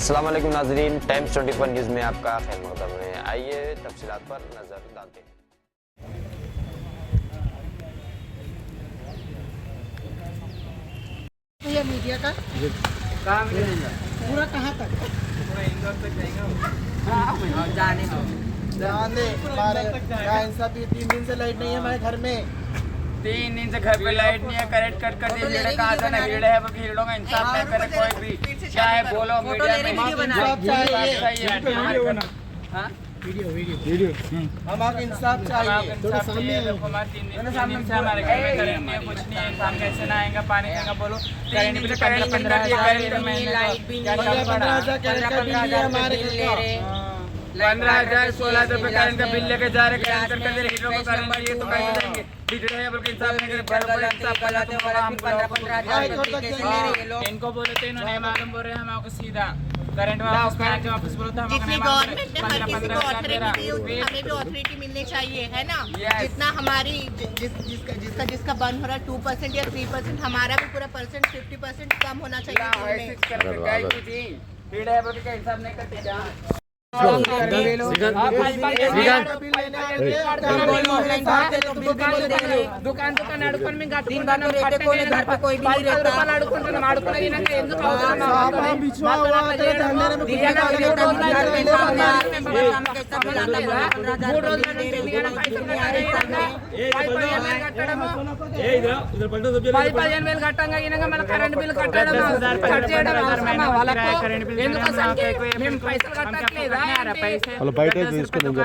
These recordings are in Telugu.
अस्सलाम वालेकुम नाजरीन टाइम्स 24 न्यूज़ में आपका खैर मकदम है। आइए तफसीलात पर नज़र डालते हैं। मीडिया का? पूरा कहाँ तक? जाने दो। ध्यान दे हमारे क्या इंसाफी तीन दिन से लाइट नहीं है हमारे घर में। तीन दिन से घर पे लाइट नहीं है करेक्ट कट कर दी कहा था ना भीड़ है। वो भीड़ों का इंसाफ नहीं करे कोई भी। बोलो वीडियो वीडियो। हम इंसाफ चाहिए। हमारे कुछ नहीं है आएगा पानी आएगा बोलो। हज़ार पंद्रह तो तो हज़ार हमारे हाँ। पंद्रह हज़ार सोलह सौ रुपए का बिल लेके जा रहे हैं है तो इनको बोले तो इन्होंने मालूम बोल रहे हैं सीधा करंट वापस वापस बोलो तो जितनी गवर्नमेंट ने हर किसी को अथॉरिटी दी हमें भी अथॉरिटी मिलनी चाहिए है ना? जितना हमारी जिस जिसका जिसका जिसका बंद हो रहा है टू परसेंट या थ्री परसेंट हमारा भी पूरा परसेंट फिफ्टी परसेंट कम होना चाहिए बिल में। भीड़ है बोल के इंसाफ नहीं करते क्या దుకాణం దుకాణం అడుకొని మేము కట్టుకుంటున్నాం పది రూపాయలు అడుకుంటున్నాం అడుకున్నది నాకు ఎందుకు అవసరం साहब हम बिछुआ हुआ होता है धंधे में దిగాలి, बिछुआ మూడు రోజులు हुआ అయితే होता है। మూడు రోజుల నుంచి దిగడం పైసలు కట్టాలి. పది పదిహేను వేలు కట్టడము. పది పదిహేను వేలు కట్టంగా ఈయనగా మన కరెంట్ బిల్ కట్టడం కట్ చేయడం అవసరమా వాళ్ళకు ఎందుకు అసలు మేము పైసలు కట్టట్లేదా ఏంటి? వాళ్ళు బయట తీసుకుని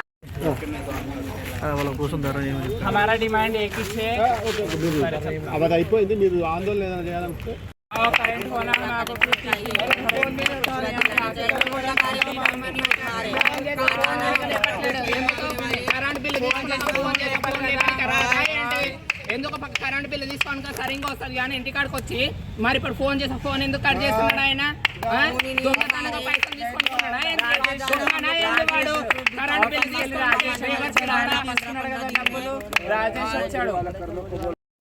हमारा डिमांड एक ही है అది అయిపోయింది మీరు ఆందోళన ఏదైనా చేయాలనుకుంటే కరెంట్ ఎందుకు పక్క కరెంట్ బిల్లు తీసుకోను కదా సరే ఇంకా వస్తుంది కానీ ఇంటికాడికి వచ్చి మరి ఇప్పుడు ఫోన్ చేసా ఫోన్ ఎందుకు కట్ చేస్తున్నాడు ఆయన? రాజేష్ వచ్చాడు.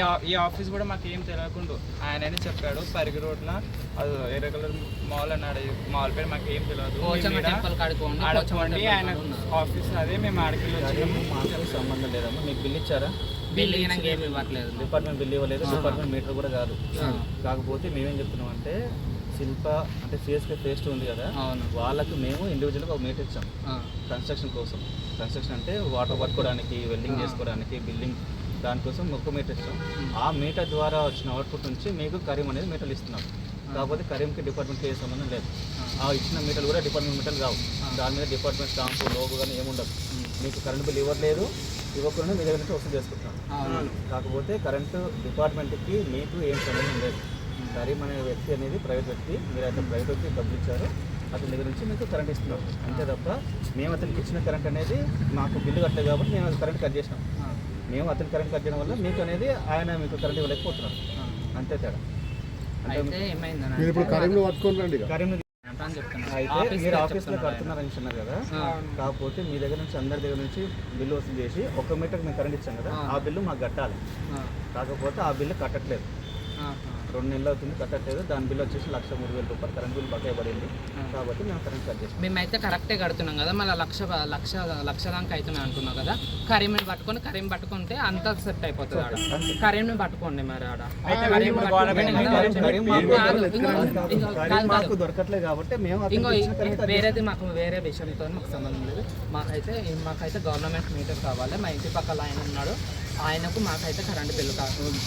మా- ఈ ఆఫీస్ కూడా మాకు ఏం తెలియకుండా ఆయననే చెప్పాడు పరిగి రోడ్ల అది ఎర్ర కలర్ మాల్ అన్నాడు మాల్ పేరు మాకు ఏం తెలియదు ఆయన. ఆఫీస్ అదే మేము ఆడికి మాకు సంబంధం లేదమ్మా మీకు బిల్ ఇచ్చారా? ఈయనకి ఏమి ఇవ్వట్లేదు. డిపార్ట్మెంట్ బిల్ ఇవ్వలేదు డిపార్ట్మెంట్ మీటర్ కూడా కాదు. కాకపోతే మేమేం చెప్తున్నాం అంటే శిల్ప అంటే ఫేస్కి ఫేస్ట్ ఉంది కదా అవును. వాళ్ళకు మేము ఇండివిజువల్గా ఒక మీటర్ ఇచ్చాం. కన్స్ట్రక్షన్ కోసం. కన్స్ట్రక్షన్ అంటే వాటర్ పట్టుకోవడానికి వెల్డింగ్ చేసుకోవడానికి బిల్డింగ్ దానికోసం ఒక మీటర్ ఇచ్చాం ఆ మీటర్ ద్వారా వచ్చిన అవుట్పుట్ నుంచి మీకు కరీం అనేది మీటర్లు ఇస్తున్నాం. కాకపోతే కరీంకి డిపార్ట్మెంట్కి ఏ సంబంధం లేదు. ఆ ఇచ్చిన మీటర్లు కూడా డిపార్ట్మెంట్ మీటర్లు కావు. దాని మీద డిపార్ట్మెంట్ స్టాంపు లోగో కానీ ఏముండదు మీకు కరెంట్ బిల్ ఇవ్వట్లేదు. ఇవ్వకుండా మీ దగ్గర నుంచి వసూలు చేసుకుంటాం. కాకపోతే కరెంటు డిపార్ట్మెంట్కి మీకు ఏం సంబంధం లేదు. కరీం అనే వ్యక్తి అనేది ప్రైవేట్ వ్యక్తి. మీరు అయితే ప్రైవేట్ వ్యక్తి డబ్బులు ఇచ్చారు. అతని దగ్గర నుంచి మీకు కరెంట్ ఇస్తున్నాం. అంతే తప్ప మేము అతనికి ఇచ్చిన కరెంట్ అనేది మాకు బిల్లు కట్టలేదు కాబట్టి మేము కరెంట్ కట్ చేసినాం. మేము అతని కరెంట్ కట్ చేయడం వల్ల మీకు అనేది ఆయన మీకు కరెంట్ ఇవ్వలేకపోతున్నారు. అంతే తేడా. అయితే అయితే మీరు ఆఫీస్లో కడుతున్నారని చెప్తున్నారు కదా. కాకపోతే మీ దగ్గర నుంచి అందరి దగ్గర నుంచి బిల్లు వసూలు చేసి ఒక మీటర్ మేము కరెంట్ ఇచ్చాం కదా ఆ. బిల్లు మాకు కట్టాలి. కాకపోతే ఆ బిల్లు కట్టట్లేదు. రెండు నెలలు అవుతుంది కట్టట్లేదు దాని బిల్లు వచ్చేసి లక్ష మూడు వేల రూపాయలు. కరెంట్ బిల్ బకాయి పడింది. కాబట్టి మేము కరెంట్ కట్ చేస్తాం మేమైతే కరెక్టే కడుతున్నాం కదా. మళ్ళీ లక్ష లక్ష లక్ష దాకా అవుతున్నాయి అంటున్నాం కదా. కరీంని పట్టుకొని కరీం పట్టుకుంటే అంతా సెట్ అయిపోతుంది ఆడ. కరీంని పట్టుకోండి మరి ఆడ. మాకు-. దొరకట్లేదు కాబట్టి మేము ఇంకో వేరేది మాకు వేరే విషయంతో మాకు సంబంధం లేదు. మాకైతే మాకైతే గవర్నమెంట్ మీటర్ కావాలి. మా ఇంటి పక్కల ఆయన ఉన్నాడు. ఆయనకు మాకైతే current bill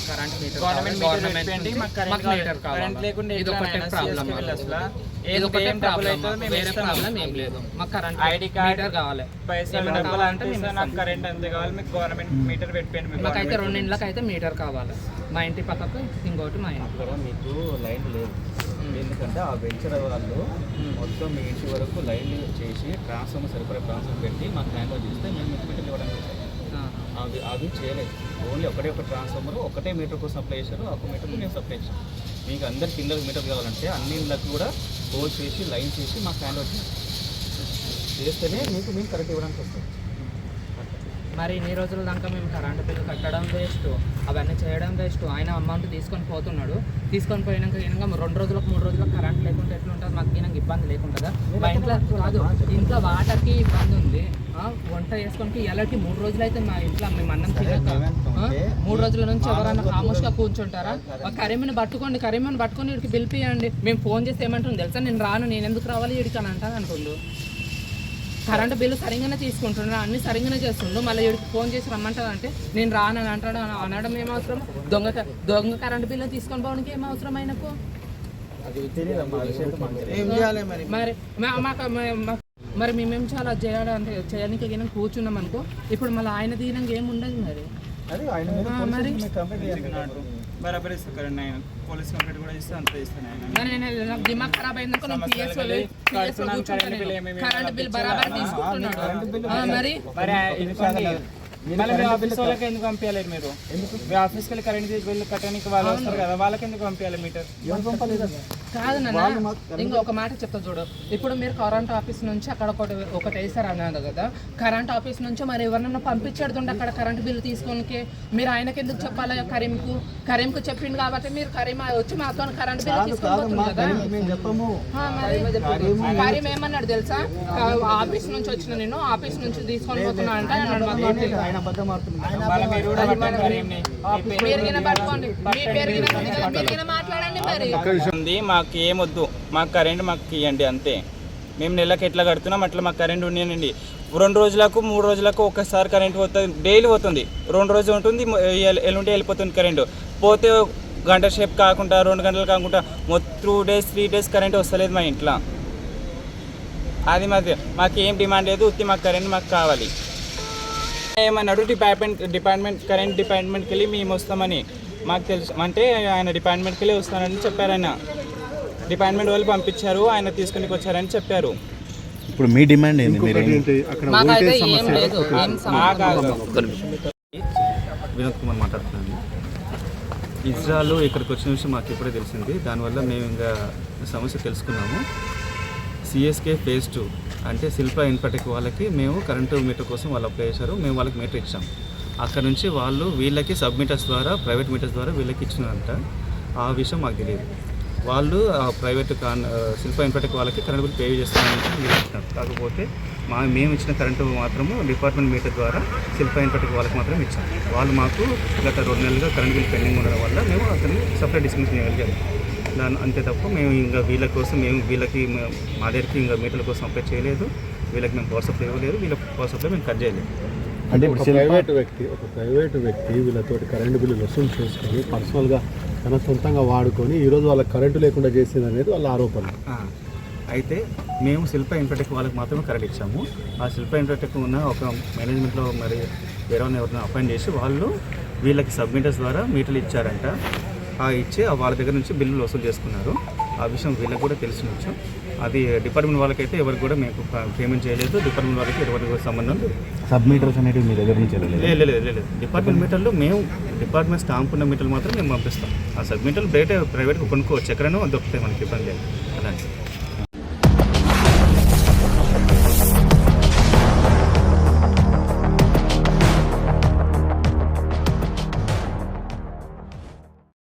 current meter government meter మాకు కరెంట్ మీటర్ కరెంట్ లేకుండా ఇది ఎట్లా ఒకటే నాయనా? ప్రాబ్లం CSK బిల్ అసలు? ఏం ఇది ఒకటే ఏం డబ్బులు ప్రాబ్లం అవుతుందో మేము వేరే ఇస్తాం. ప్రాబ్లం ఏం లేదు. మాకు కరెంట్ ఐడి కార్డ్ మీటర్ కావాలి. పైసలు డబ్బులు అంటే నాకు. కరెంట్ అంతే కావాలి. మీకు గవర్నమెంట్ మీటర్ పెట్టండి మీకు మాకైతే రెండు ఇండ్లకి అయితే మీటర్ కావాలి. మా ఇంటి పక్కకు ఇంకోటి మా ఇంటి. మీకు లైన్ లేదు. ఎందుకంటే ఆ వెంచర్ వాళ్ళు మొత్తం మీ ఇంటి వరకు లైన్ చేసి ట్రాన్స్ఫార్మర్ సరిపడే ట్రాన్స్ఫార్మర్ పెట్టి మాకు హ్యాండ్ ఓవర్ చేస్తే మేము మీకు మీటర్లు ఇవ్వడానికి అది అవి చేయలేదు. ఓన్లీ ఒకటే ఒక ట్రాన్స్ఫార్మర్ ఒకటే మీటర్ కోసం సప్లై చేశారు ఒక మీటర్కి మేము సప్లై చేశాను. మీకు అందరికి కింద మీటర్ కావాలంటే అన్ని ఇళ్ళకి కూడా హోల్ చేసి లైన్ చేసి మాకు హ్యాండ్ ఓవర్ చేస్తేనే మీకు మేము కరెక్ట్ ఇవ్వడానికి వస్తాం మరి ఇన్ని రోజుల దాకా మేము కరెంటు బిల్లు కట్టడం వేస్ట్ అవన్నీ చేయడం వేస్ట్. ఆయన అమౌంట్ తీసుకొని పోతున్నాడు. తీసుకొని పోయినాక ఈయనగా రెండు రోజులకు మూడు రోజులకు కరెంట్ లేకుంటే ఎట్లుంటుంది? మాకు ఈయనకి ఇబ్బంది లేకుంటుందా? మా ఇంట్లో కాదు ఇంట్లో వాటర్కి ఇబ్బంది ఉంది. వంట చేసుకొని ఎలాంటి మూడు రోజులు అయితే మా ఇంట్లో మేము అన్నం తినక మూడు రోజుల నుంచి ఎవరైనా ఖామోష్గా కూర్చుంటారా? ఆ కరీంని పట్టుకోండి కరీంని పట్టుకొని వీడికి పిలిపియండి. మేము ఫోన్ చేస్తే ఏమంటుంది తెలుసా? నేను రాను నేను ఎందుకు రావాలి వీడికి అని అంటాను అంటుండు కరెంటు బిల్లు సరిగానే తీసుకుంటున్నాడు అన్ని సరిగానే చేస్తుండు. మళ్ళీ వీడికి ఫోన్ చేసి రమ్మంటాడు అంటే నేను రానని అంటాడు. అని అనడం ఏం అవసరం దొంగ దొంగ కరెంటు బిల్లు తీసుకొని పోవడానికి ఏం అవసరం ఆయనకు మరి మాకు మరి మేమేం చాలా చేయాలంటే చేయడానికి గిన కూర్చున్నాం అనుకో ఇప్పుడు మళ్ళీ ఆయన తీయడానికి ఏం ఉండదు మరి? మరి? బరాబర్ ఇస్తాను కరెంట్ ఆయన. పోలీస్ కంప్లైంట్ కూడా ఇస్తే అంత ఇస్తాను ఆయన. నేను నాకు దిమాగ్ ఖరాబ్ అయిందనుకో నేను సమస్యలు పిఎస్ కలిగి కడుతున్నాను, కరెంటు బిల్ బరాబర్ తీసుకుంటున్నాడు. ఆ, మరి? మరి ఎందుకండి మళ్ళీ మీ ఆఫీస్ వాళ్ళకి ఎందుకు పంపించాలి మీరు? మీ ఆఫీస్కి వెళ్ళి కరెంట్ బిల్లు కట్టడానికి వాళ్ళు వస్తారు కదా వాళ్ళకి ఎందుకు పంపించాలి మీటర్? కాదు నాన్న. ఇంకో ఒక మాట చెప్తా చూడు. ఇప్పుడు మీరు కరెంట్ ఆఫీస్ నుంచి అక్కడ ఒకటి ఒకటి వేసారు అన్నారు కదా. కరెంట్ ఆఫీస్ నుంచి మరి ఎవరినన్నా పంపించేడుతుండే అక్కడ కరెంట్ బిల్లు తీసుకోనికి మీరు ఆయనకి ఎందుకు చెప్పాలి కరీంకు? కరీంకు చెప్పిండు కాబట్టి మీరు కరీం వచ్చి మాతో కరెంట్ బిల్లు తీసుకొని కదా మేము చెప్పము. ఆ, మరి కరీం ఏమన్నాడు తెలుసా? ఆఫీస్ నుంచి వచ్చిన నేను ఆఫీస్ నుంచి తీసుకొని పోతున్నా అంటే అన్నాడు మీరు మాట్లాడండి మరి. మాకు ఏమొద్దు మాకు కరెంట్ మాకు ఇవ్వండి అంతే. మేము నెలకు ఎట్లా కడుతున్నాం అట్లా మాకు కరెంట్ ఉండేనండి రెండు రోజులకు మూడు రోజులకు ఒకసారి కరెంట్ పోతుంది. డైలీ పోతుంది. రెండు రోజులు ఉంటుంది ఎల్లుంటే ఎల్లుండి వెళ్ళిపోతుంది కరెంటు. పోతే గంట సేపు కాకుండా రెండు గంటలు కాకుండా మొత్తం two days three days current వస్తలేదు మా ఇంట్లో. అది మాది. మాకు ఏం డిమాండ్ లేదు ఉత్తి మాకు కరెంట్ మాకు కావాలి. ఏమన్నాడు డిపార్ట్మెంట్ డిపార్ట్మెంట్ కరెంట్ డిపార్ట్మెంట్కి వెళ్ళి మేము వస్తామని మాకు తెలుసు. అంటే ఆయన డిపార్ట్మెంట్కి వెళ్ళి వస్తానని చెప్పారు ఆయన. డిపార్ట్మెంట్ వాళ్ళు పంపించారు ఆయన తీసుకుని వచ్చారని చెప్పారు. ఇప్పుడు మీ డిమాండ్ ఏంది? వినోద్ కుమార్ మాట్లాడుతున్నాను. ఇజ్రాయల్ ఇక్కడికి వచ్చిన విషయం మాకు ఇప్పుడే తెలిసింది. దానివల్ల మేము ఇంకా సమస్య తెలుసుకున్నాము. సిఎస్కే ఫేజ్ టూ అంటే శిల్ప ఇన్పటిక్ వాళ్ళకి మేము కరెంటు మీటర్ కోసం వాళ్ళు అప్లై చేశారు. మేము వాళ్ళకి మీటర్ ఇచ్చాం. అక్కడ నుంచి వాళ్ళు వీళ్ళకి సబ్ మీటర్స్ ద్వారా ప్రైవేట్ మీటర్స్ ద్వారా వీళ్ళకి ఇచ్చినారంట. ఆ విషయం మాకు తెలియదు. వాళ్ళు ఆ ప్రైవేట్ కాన్ ఆ, శిల్ప ఇన్పటిక్ వాళ్ళకి కరెంట్ బిల్ పే చేస్తామని వీళ్ళు ఇచ్చినారు కాకపోతే మా మేము ఇచ్చిన కరెంటు మాత్రము డిపార్ట్మెంట్ మీటర్ ద్వారా శిల్ప ఇన్పటిక్ వాళ్ళకి మాత్రం ఇచ్చాం. వాళ్ళు మాకు గత రెండు నెలలుగా కరెంట్ బిల్ పెండింగ్ ఉండడం వల్ల మేము అతన్ని సపరేట్ డిస్కషన్ చేయగలిగాము దాని అంతే తప్ప మేము ఇంకా వీళ్ళ కోసం మేము వీళ్ళకి మే- దగ్గరికి ఇంకా మీటర్ల కోసం అప్లై చేయలేదు. వీళ్ళకి మేము పవర్ సప్లై ఇవ్వలేదు. వీళ్ళ పవర్ సప్లై మేము కట్ చేయలేదు. అంటే ఒక ప్రైవేట్ వ్యక్తి ఒక ప్రైవేట్ వ్యక్తి వీళ్ళతోటి కరెంటు బిల్లు వసూలు చేసుకొని పర్సనల్గా తన సొంతంగా వాడుకొని ఈరోజు వాళ్ళకి కరెంటు లేకుండా చేసింది అనేది వాళ్ళ ఆరోపణ. అయితే మేము శిల్ప ఇన్ఫోటెక్ వాళ్ళకి మాత్రమే కరెక్ట్ ఇచ్చాము. ఆ శిల్ప ఇన్ఫోటెక్ ఉన్న ఒక మేనేజ్మెంట్లో మరి వేరే ఎవరైనా అపాయింట్ చేసి వాళ్ళు వీళ్ళకి సబ్మిటర్స్ ద్వారా మీటర్లు ఇచ్చారంట. ఆ ఇచ్చి వాళ్ళ దగ్గర నుంచి బిల్లులు వసూలు చేసుకున్నారు. ఆ విషయం వీళ్ళకి కూడా తెలిసిన విషయం అది డిపార్ట్మెంట్ వాళ్ళకైతే ఎవరికి కూడా మేము పేమెంట్ చేయలేదు. డిపార్ట్మెంట్ వాళ్ళకి ఎవరికి కూడా సంబంధం లేదు. సబ్మీటర్స్ అనేవి మీ దగ్గర నుంచి లేదు లేదు లేదు. డిపార్ట్మెంట్ మీటర్లు మేము డిపార్ట్మెంట్ స్టాంప్ ఉన్న మీటర్లు మాత్రం మేము పంపిస్తాం. ఆ సబ్ మీటర్లు బయట ప్రైవేట్గా కొనుక్కోవచ్చు. ఎక్కడైనా దొరుకుతాయి మనకి ఇబ్బంది లేదు. అలాంటి